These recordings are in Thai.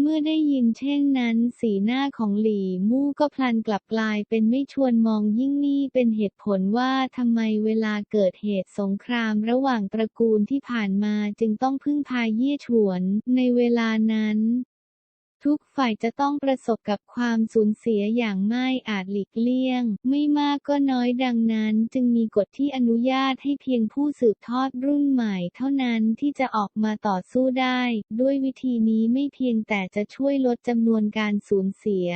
เมื่อได้ยินเช่นนั้นสีหน้าของหลี่มู่ก็พลันกลับกลายเป็นไม่ชวนมองยิ่งนี่เป็นเหตุผลว่าทำไมเวลาเกิดเหตุสงครามระหว่างตระกูลที่ผ่านมาจึงต้องพึ่งพาเยี่ยฉวน ในเวลานั้น ทุกฝ่ายจะต้องประสบกับความสูญเสียอย่างไม่อาจหลีกเลี่ยง ไม่มากก็น้อยดังนั้น จึงมีกฎที่อนุญาตให้เพียงผู้สืบทอดรุ่นใหม่ เท่านั้นที่จะออกมาต่อสู้ได้ ด้วยวิธีนี้ไม่เพียงแต่จะช่วยลดจำนวนการสูญเสีย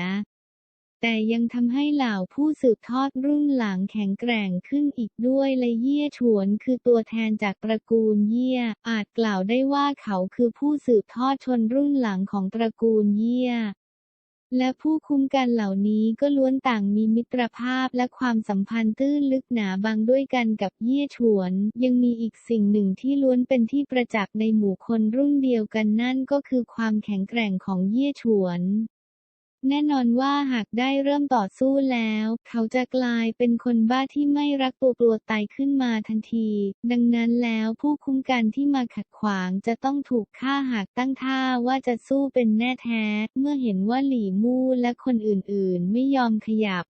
แต่ยังทำให้เหล่าผู้สืบทอดรุ่นหลังแข็งแกร่งขึ้นอีกด้วยและเยี่ยฉวนคือตัวแทนจากตระกูลเยี่ย อาจกล่าวได้ว่าเขาคือผู้สืบทอดชนรุ่นหลังของตระกูลเยี่ย และผู้คุ้มกันเหล่านี้ก็ล้วนต่างมีมิตรภาพและความสัมพันธ์ตื้นลึกหนาบางด้วยกันกับเยี่ยฉวน ยังมีอีกสิ่งหนึ่งที่ล้วนเป็นที่ประจักษ์ในหมู่คนรุ่นเดียวกันนั่นก็คือความแข็งแกร่งของเยี่ยฉวน แน่นอนว่าหากได้เริ่มต่อสู้แล้ว เขาจะกลายเป็นคนบ้าที่ไม่รักตัวกลัวตายขึ้นมาทันที ดังนั้นแล้วผู้คุ้มกันที่มาขัดขวางจะต้องถูกฆ่าหากตั้งท่าว่าจะสู้เป็นแน่แท้ เมื่อเห็นว่าหลี่มู่และคนอื่นๆ ไม่ยอมขยับ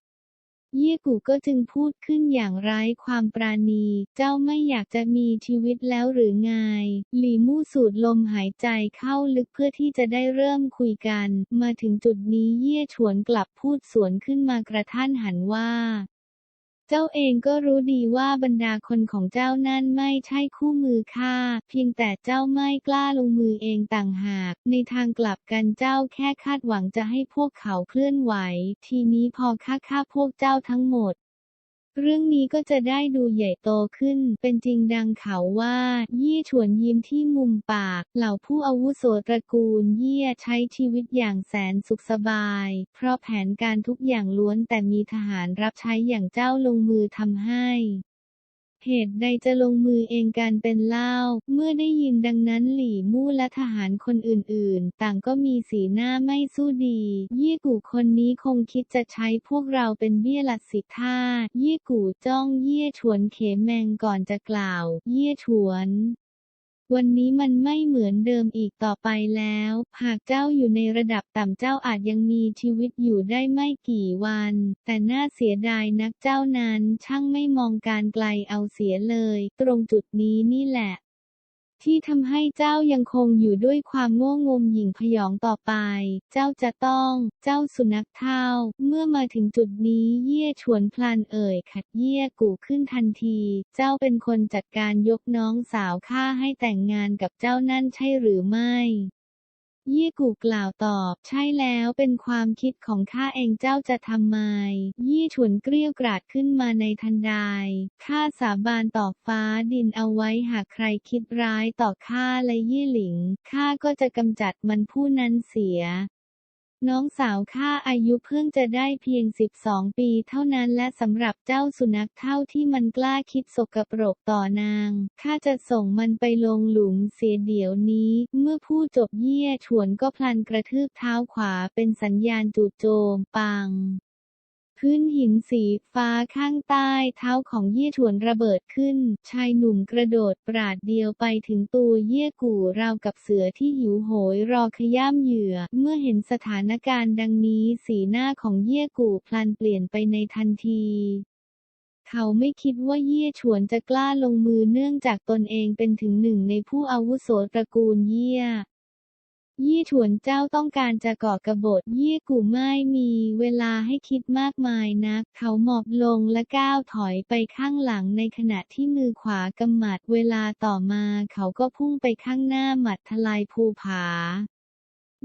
เยี่ยกูก็จึงพูดขึ้นอย่างไร้ความปราณี เจ้าไม่อยากจะมีชีวิตแล้วหรือไง หลี่มู่สูดลมหายใจเข้าลึกเพื่อที่จะได้เริ่มคุยกัน มาถึงจุดนี้เยี่ยฉวนกลับพูดสวนขึ้นมากระท่านหันว่า เจ้าเองก็รู้ดีว่าบรรดาคนของเจ้านั่นไม่ใช่คู่มือข้าเพียงแต่เจ้าไม่กล้าลงมือเองต่างหาก ในทางกลับกันเจ้าแค่คาดหวังจะให้พวกเขาเคลื่อนไหว ทีนี้พอข้าฆ่าพวกเจ้าทั้งหมด เรื่องนี้ก็จะได้ดูใหญ่โตขึ้น เป็นจริงดังเขาว่า ยี่ฉวนยิ้มที่มุมปาก เหล่าผู้อาวุโสตระกูลเยี่ยใช้ชีวิตอย่างแสนสุขสบาย เพราะแผนการทุกอย่างล้วนแต่มีทหารรับใช้อย่างเจ้าลงมือทำให้ เหตุใดจะลงมือเองการเป็นเล่า เมื่อได้ยินดังนั้นหลี่มู่และทหารคนอื่นๆ ต่างก็มีสีหน้าไม่สู้ดี ยี่กู่คนนี้คงคิดจะใช้พวกเราเป็นเบี้ยหลัดสิท่า ยี่กู่จ้องเยี่ยฉวนเขแมงก่อนจะกล่าว เยี่ยฉวน วันนี้มันไม่เหมือนเดิมอีกต่อไปแล้ว หากเจ้าอยู่ในระดับต่ำเจ้าอาจยังมีชีวิตอยู่ได้ไม่กี่วัน แต่น่าเสียดายนักเจ้านั้นช่างไม่มองการไกลเอาเสียเลย ตรงจุดนี้นี่แหละ ที่ทำให้เจ้ายังคงอยู่ด้วยความโง่งมหยิ่งพยองต่อไป เจ้าจะต้อง เจ้าสุนัขเท่า เมื่อมาถึงจุดนี้เยี่ยฉวนพลันเอ่ย ขัดเยี่ยกูขึ้นทันที เจ้าเป็นคนจัดการยกน้องสาวข้าให้แต่งงานกับเจ้านั่นใช่หรือไม่ ยี่ยกูกล่าวตอบ ใช่แล้วเป็นความคิดของข้าเองเจ้าจะทำไม ยี่ฉวนเกลี้ยวกราดขึ้นมาในทันใดข้าสาบานต่อฟ้าดินเอาไว้หากใครคิดร้ายต่อข้าและยี่หลิงข้าก็จะกำจัดมันผู้นั้นเสีย น้องสาวข้าอายุเพิ่งจะได้เพียง 12 ปีเท่านั้นและสำหรับเจ้าสุนัขเท่าที่มันกล้าคิดสกปรกต่อนาง ข้าจะส่งมันไปลงหลุมเสียเดี๋ยวนี้ เมื่อพูดจบเยี่ยฉวนก็พลันกระทืบเท้าขวาเป็นสัญญาณจู่โจมปัง พื้นหินสีฟ้าข้างใต้เท้าของเยี่ยฉวนระเบิดขึ้น ชายหนุ่มกระโดดปราดเดียวไปถึงตัวเยี่ยกู่ราวกับเสือที่หิวโหยรอขย้ำเหยื่อ เมื่อเห็นสถานการณ์ดังนี้สีหน้าของเยี่ยกู่พลันเปลี่ยนไปในทันทีเขาไม่คิดว่าเยี่ยฉวนจะกล้าลงมือเนื่องจากตนเองเป็นถึงหนึ่งในผู้อาวุโสตระกูลเยี่ย ยี่ฉวนเจ้าต้องการจะก่อกระบฏยี่กู่ไม่มีเวลาให้คิดมากมายนัก เขาหมอบลงและก้าวถอยไปข้างหลังในขณะที่มือขวากำหมัดเวลาต่อมาเขาก็พุ่งไปข้างหน้าหมัดทลายภูผา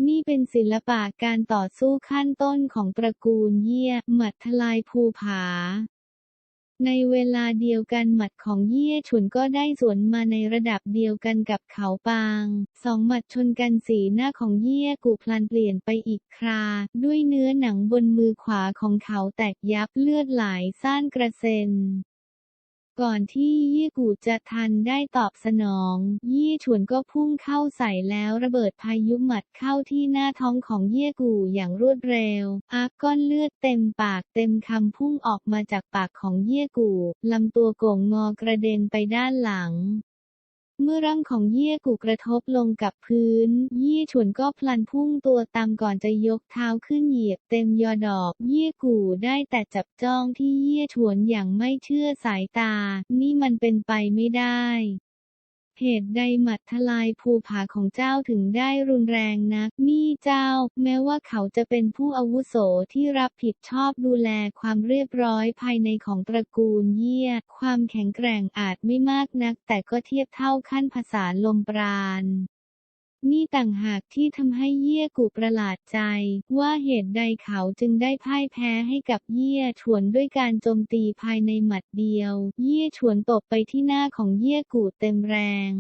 นี่เป็นศิลปะการต่อสู้ขั้นต้นของตระกูลเยี่ยหมัดทลายภูผา ในเวลาเดียวกันหมัดของเยี่ยฉุนก็ได้สวนมาในระดับเดียวกันกับเขาปาง สองหมัดชนกันสีหน้าของเยี่ยกูพลันเปลี่ยนไปอีกครา ด้วยเนื้อหนังบนมือขวาของเขาแตกยับเลือดไหลซ่านกระเซ็น ก่อนที่เยี่ยกูจะทันได้ตอบสนองเยี่ยฉวนก็พุ่งเข้าใส่แล้วระเบิดพายุหมัดเข้าที่หน้าท้องของเยี่ยกูอย่างรวดเร็วอาร์กก้อนเลือดเต็มปากเต็มคำพุ่งออกมาจากปากของเยี่ยกูลำตัวโก่งงอกระเด็นไปด้านหลัง เมื่อร่างของเยี่ยกูกระทบลงกับพื้นเยี่ยฉวนก็พลันพุ่งตัวตามก่อนจะยกเท้าขึ้นเหยียบเต็มยอดอก เยี่ยกูได้แต่จับจ้องที่เยี่ยฉวนอย่างไม่เชื่อสายตา นี่มันเป็นไปไม่ได้ เหตุใดหมัดทลายภูผาของเจ้าถึงได้รุนแรงนัก นี่เจ้า แม้ว่าเขาจะเป็นผู้อาวุโสที่รับผิดชอบดูแลความเรียบร้อยภายในของตระกูลเยี่ย ความแข็งแกร่งอาจไม่มากนัก แต่ก็เทียบเท่าขั้นภาษาลมปราณ นี่ต่างหากที่ทำให้เยี่ยกุประหลาดใจ ว่าเหตุใดเขาจึงได้พ่ายแพ้ให้กับเยี่ยฉวนด้วยการโจมตีภายในหมัดเดียว เยี่ยฉวนตบไปที่หน้าของเยี่ยกูเต็มแรง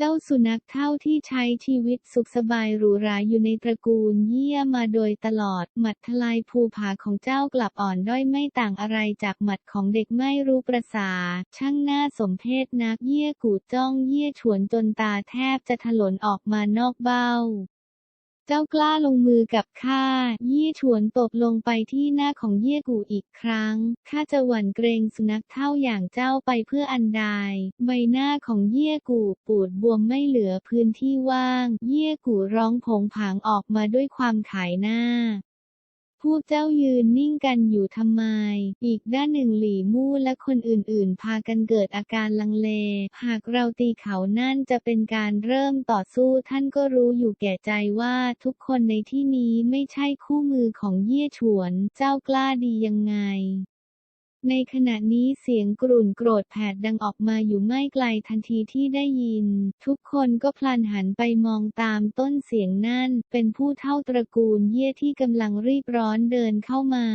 เจ้าสุนัขเท่าที่ใช้ชีวิตสุขสบายหรูหราอยู่ในตระกูลเยี่ยมาโดยตลอด หมัดทลายภูผาของเจ้ากลับอ่อนด้อยไม่ต่างอะไรจากหมัดของเด็กไม่รู้ประสาช่างหน้าสมเพศนักเยี่ยกูจ้องเยี่ยฉวนจนตาแทบจะถลนออกมานอกเบ้า เจ้ากล้าลงมือกับข้า ยี่ฉวนตบลงไปที่หน้าของเยี่ยกูอีกครั้ง ข้าจะหวั่นเกรงสุนัขเท่าอย่างเจ้าไปเพื่ออันใด ใบหน้าของเยี่ยกูปูดบวมไม่เหลือพื้นที่ว่าง เยี่ยกูร้องผงผางออกมาด้วยความขายหน้า พวกเจ้ายืนนิ่งกันอยู่ทำไม อีกด้านหนึ่งหลี่มู่และคนอื่นๆ พากันเกิดอาการลังเล หากเราตีเขานั่นจะเป็นการเริ่มต่อสู้ท่านก็รู้อยู่แก่ใจว่าทุกคนในที่นี้ไม่ใช่คู่มือของเยี่ยฉวน เจ้ากล้าดียังไง ในขณะนี้เสียงกรุ่นโกรธแผดดังออกมาอยู่ไม่ไกลทันทีที่ได้ยิน ทุกคนก็พลันหันไปมองตามต้นเสียงนั่น เป็นผู้เท่าตระกูลเยี่ยที่กำลังรีบร้อนเดินเข้ามา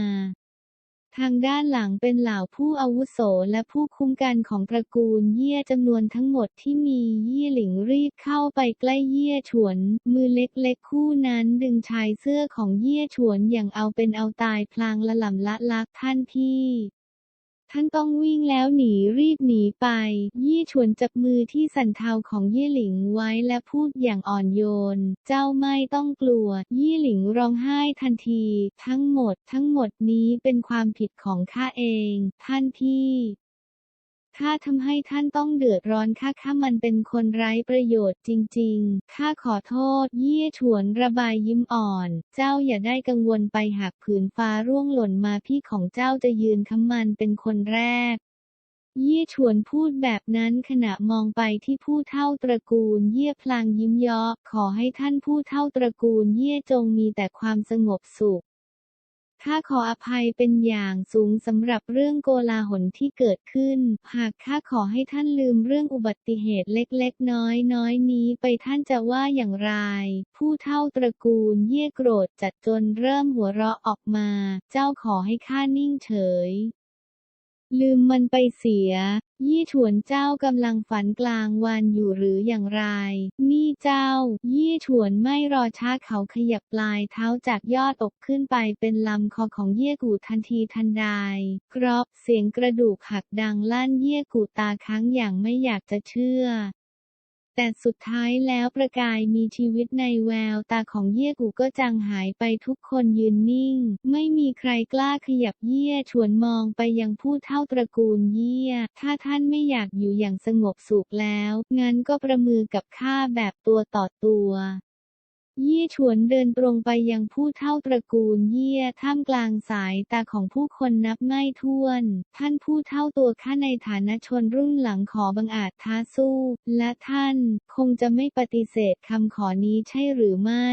ทางด้านหลังเป็นเหล่าผู้อาวุโสและผู้คุ้มกันของตระกูลเยี่ยจำนวนทั้งหมดที่มีเยี่ยหลิงรีบเข้าไปใกล้เยี่ยฉวน มือเล็กๆคู่นั้นดึงชายเสื้อของเยี่ยฉวนอย่างเอาเป็นเอาตายพลางละหล่ำละลักท่านพี่ ท่านต้องวิ่งแล้วหนีรีบหนีไป ยี่ฉวนจับมือที่สันเทาของยี่หลิงไว้และพูดอย่างอ่อนโยน เจ้าไม่ต้องกลัว ยี่หลิงร้องไห้ทันที ทั้งหมดทั้งหมดนี้เป็นความผิดของข้าเอง ท่านพี่ ข้าทำให้ท่านต้องเดือดร้อนข้าข้ามันเป็นคนไร้ประโยชน์จริงๆ ข้าขอโทษ เยี่ยฉวนระบายยิ้มอ่อน เจ้าอย่าได้กังวลไปหากผืนฟ้าร่วงหล่นมาพี่ของเจ้าจะยืนค้ำมันเป็นคนแรกเยี่ยฉวนพูดแบบนั้นขณะมองไปที่ผู้เท่าตระกูลเยี่ยพลางยิ้มเยาะขอให้ท่านผู้เท่าตระกูลเยี่ยจงมีแต่ความสงบสุข ข้าขออภัยเป็นอย่างสูงสำหรับเรื่องโกลาหลที่เกิดขึ้น หากข้าขอให้ท่านลืมเรื่องอุบัติเหตุเล็กๆ น้อยๆนี้ไปท่านจะว่าอย่างไร ผู้เท่าตระกูลเยี่ยโกรธจัดจนเริ่มหัวเราะออกมา เจ้าขอให้ข้านิ่งเฉย ลืมมันไปเสีย ยี่ถวนเจ้ากำลังฝันกลางวันอยู่หรืออย่างไร นี่เจ้า ยี่ถวนไม่รอช้าเขาขยับปลายเท้าจากยอดอกขึ้นไปเป็นลำคอของเยี่ยกูทันทีทันใดกรอบเสียงกระดูกหักดังลั่นเยี่ยกูตาค้างอย่างไม่อยากจะเชื่อ แต่สุดท้ายแล้วประกายมีชีวิตในแววตาของเยี่ยกูก็จางหายไปทุกคนยืนนิ่ง ไม่มีใครกล้าขยับเยี่ยชวนมองไปยังผู้เท่าตระกูลเยี่ยถ้าท่านไม่อยากอยู่อย่างสงบสุขแล้ว งั้นก็ประมือกับข้าแบบตัวต่อตัว ยี่ฉวนเดินตรงไปยังผู้เท่าตระกูลเยี่ยท่ามกลางสายตาของผู้คนนับไม่ถ้วน ท่านผู้เท่าตัวข้าในฐานะชนรุ่นหลังขอบังอาจท้าสู้ และท่านคงจะไม่ปฏิเสธคำขอนี้ใช่หรือไม่